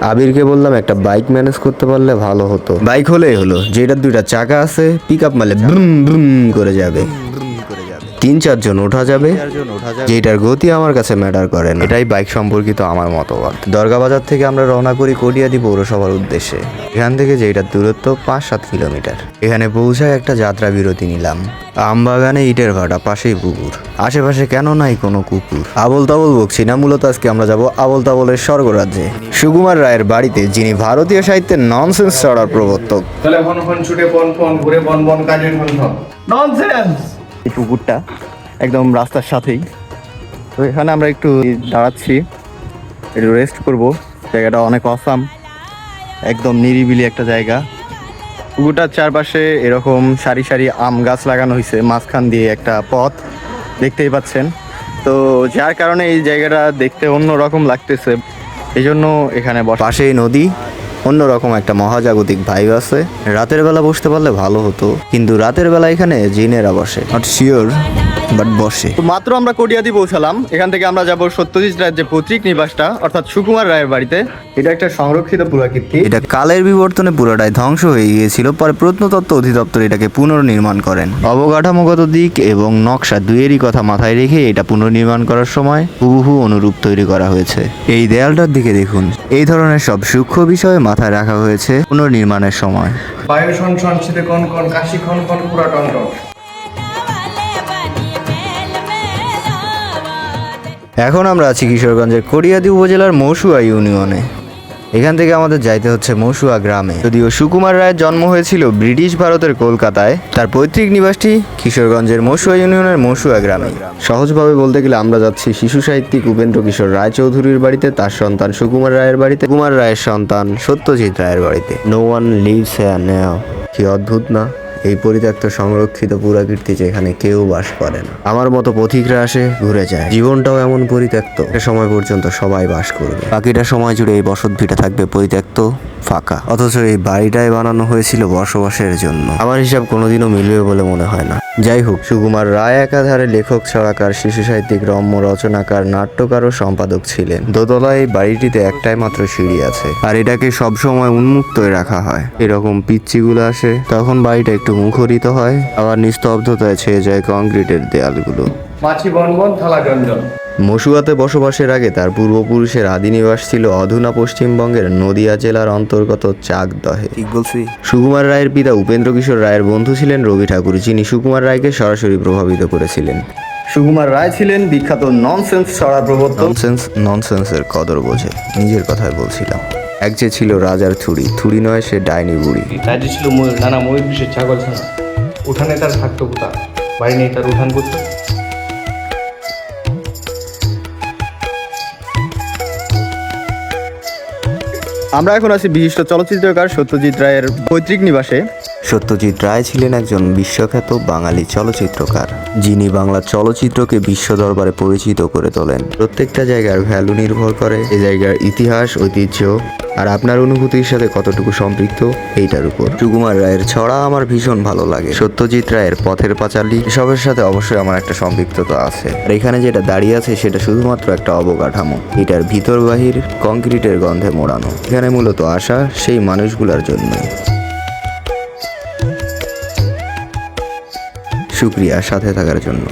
আবিরকে বললাম একটা বাইক ম্যানেজ করতে পারলে ভালো হতো। বাইক হলেই হলো, যেটার দুইটা চাকা আছে পিক আপ মালে ব্রুম ব্রুম করে যাবে। তিন চারজন ওঠা যাবে। যেটার গতি আমার কাছে ম্যাটার করে না। এটাই বাইক সম্পর্কিত আমার মতবাদ। দরগা বাজার থেকে আমরা রওনা করি কটিয়াদি পৌরসভার উদ্দেশ্যে। এখান থেকে যেটার দূরত্ব পাঁচ সাত কিলোমিটার। এখানে পৌঁছায় একটা যাত্রা বিরতি নিলাম। আমবাগানে ইটের ভাটা পাশেই পুকুর। আশেপাশে কেন নাই কোনো কুকুর? আবল তাবল বকছি না মূলত আজকে আমরা যাব আবল তাবলের স্বর্গরাজ্যে। সুকুমার রায়ের বাড়িতে যিনি ভারতীয় সাহিত্যের ননসেন্স চড়ার প্রবর্তক। তাহলে হন হন ছুটে পন পন ঘুরে বন বন কাজের হন হন ননসেন্স এই পুকুরটা একদম রাস্তার সাথেই। তো এখানে আমরা একটু দাঁড়াচ্ছি, একটু রেস্ট করব। জায়গাটা অনেক অসাম একদম নিরিবিলি একটা জায়গা। পুকুরটার চারপাশে এরকম সারি সারি আম গাছ লাগানো হয়েছে মাঝখান দিয়ে একটা পথ দেখতেই পাচ্ছেন। তো যার কারণে এই জায়গাটা দেখতে অন্য রকম লাগতেছে। এই জন্য এখানে পাশেই নদী অন্যরকম একটা মহাজাগতিক ভাইব আছে। রাতের বেলা বসতে পারলে ভালো হতো, কিন্তু রাতের বেলা এখানে জিনেরা বসে। নট শিওর বাট বসে। তো মাত্র আমরা কটিয়াদি পৌঁছালাম। এখান থেকে আমরা যাব সত্যজিৎ রায়ের যে পৈতৃক নিবাসটা অর্থাৎ সুকুমার রায়ের বাড়িতে। এটা একটা সংরক্ষিত পুরাকীর্তি। এটা কালের বিবর্তনে পুরোটাই ধ্বংস হয়ে গিয়েছিল পরে প্রত্নতত্ত্ব অধিদপ্তর এটাকে পুনর্নির্মাণ করেন। অবকাঠামোগত দিক এবং নকশা দুয়েরই কথা মাথায় রেখে এটা পুনর্নির্মাণ করার সময় হুবহু অনুরূপ তৈরি করা হয়েছে। এই দেয়ালটার দিকে দেখুন এই ধরনের সব সূক্ষ্ম বিষয় মাথায় রাখা হয়েছে পুনর্নির্মাণের সময়। বায়ু শন শন শীতে কন কন কাশি খন খন পুরা টন এখন আমরা আছি কিশোরগঞ্জের করিয়াদি উপজেলার মৌসুয়া ইউনিয়নে। এখান থেকে আমাদের যাইতে হচ্ছে মৌসুয়া গ্রামে। যদিও সুকুমার রায়ের জন্ম হয়েছিল ব্রিটিশ ভারতের কলকাতায়, তার পৈতৃক নিবাসটি কিশোরগঞ্জের মৌসুয়া ইউনিয়নের মৌসুয়া গ্রামে। সহজভাবে বলতে গেলে আমরা যাচ্ছি শিশু সাহিত্যিক উপেন্দ্র কিশোর রায় চৌধুরীর বাড়িতে, তার সন্তান সুকুমার রায়ের বাড়িতে। কুমার রায়ের সন্তান সত্যজিৎ রায়ের বাড়িতে। নো ওয়ান লিভস হেয়ার কি অদ্ভুত না? এই পরিত্যক্ত সংরক্ষিত পুরাকীর্তি যেখানে কেউ বাস করে না। আমার মতো পথিকরা আসে, ঘুরে যায়। জীবনটাও এমন পরিত্যক্ত। একটা সময় পর্যন্ত সবাই বাস করবে। বাকিটা সময় জুড়ে এই বসত ভিটা থাকবে পরিত্যক্ত, ফাঁকা। অথচ এই বাড়িটাই বানানো হয়েছিল বসবাসের জন্য। আমার হিসাব কোনোদিনও মিলবে বলে মনে হয় না। যাই হোক, সুকুমার রায় একাধারে লেখক, ছড়াকার, শিশু সাহিত্যিক, রম্য রচনাকার, নাট্যকার ও সম্পাদক ছিলেন। দোতলায় এই বাড়িটিতে একটাই মাত্র সিঁড়ি আছে। আর এটাকে সবসময় উন্মুক্ত রাখা হয়। এরকম পিচ্চিগুলো আসে, তখন বাড়িটা একটু মুখরিত হয়। আবার নিস্তব্ধতায় ছেয়ে যায় কংক্রিটের দেয়ালগুলো। মাছি বনবন বন থালা জঞ্জন মসুয়াতে বসবাসের আগে তার পূর্বপুরুষের আদি নিবাস ছিল অধুনা পশ্চিমবঙ্গের নদিয়া জেলার অন্তর্গত চাকদহে। ঠিক বলছি। সুকুমার রায়ের পিতা উপেন্দ্র কিশোর রায়ের বন্ধু ছিলেন রবি ঠাকুর যিনি সুকুমার রায়কে সরাসরি প্রভাবিত করেছিলেন। সুকুমার রায় ছিলেন বিখ্যাত ননসেন্স ছড়া প্রবর্তন ননসেন্স ননসেন্সের কদর বোঝে নিজের কথায় বলছিলাম। এক যে ছিল রাজার থুড়ি থুড়ি নয় সে ডাইনি বুড়ি। রাজি ছিল নানা ময়ূর ছাগল ছানা। উঠানে তার থাকতো কোথা বাড়ি নেই তার উঠান করতো আমরা এখন আছি বিশিষ্ট চলচ্চিত্রকার সত্যজিৎ রায়ের পৈতৃক নিবাসে। সত্যজিৎ রায় ছিলেন একজন বিশ্বখ্যাত বাঙালি চলচ্চিত্রকার যিনি বাংলা চলচ্চিত্রকে বিশ্ব দরবারে পরিচিত করে তোলেন। প্রত্যেকটা জায়গার ভ্যালু নির্ভর করে এ জায়গার ইতিহাস ঐতিহ্য আর আপনার অনুভূতির সাথে কতটুকু সম্পৃক্ত এইটার উপর। সুকুমার রায়ের ছড়া আমার ভীষণ ভালো লাগে। সত্যজিৎ রায়ের পথের পাঁচালী এসবের সাথে অবশ্যই আমার একটা সম্পৃক্ততা আছে। আর এখানে যেটা দাঁড়িয়ে আছে সেটা শুধুমাত্র একটা অবকাঠামো। এটার ভিতর বাহির কংক্রিটের গন্ধে মোড়ানো। এখানে মূলত আসা সেই মানুষগুলার জন্য। শুক্রিয়া সাথে থাকার জন্য।